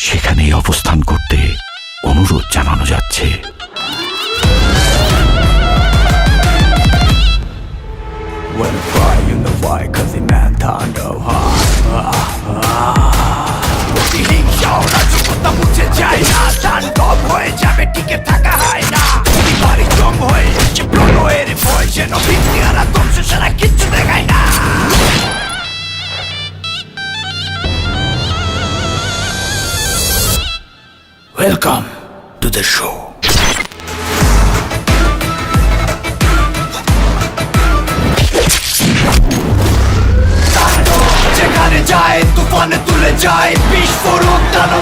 সেখানেই অবস্থান করতে অনুরোধ জানানো যাচ্ছে। যাবে টিকে থাকা হয় না প্রলয়ের ভয় যেন সারা না ওয়েলকাম টু দ্য শো যেখানে যায় তুফানে তুলে যায় বিস্ফোরক দানব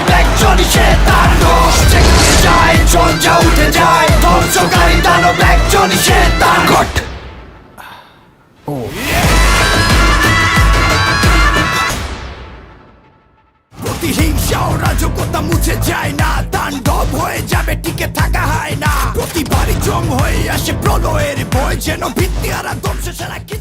রাজকতা মুছে যায় না, তাণ্ডব হয়ে যাবে, টিকে থাকা হয় না। প্রতিবারই জম হয়ে আসে প্রলয়ের বয় যেন ভিত্তি আর ধ্বংস সারা কিচ্ছু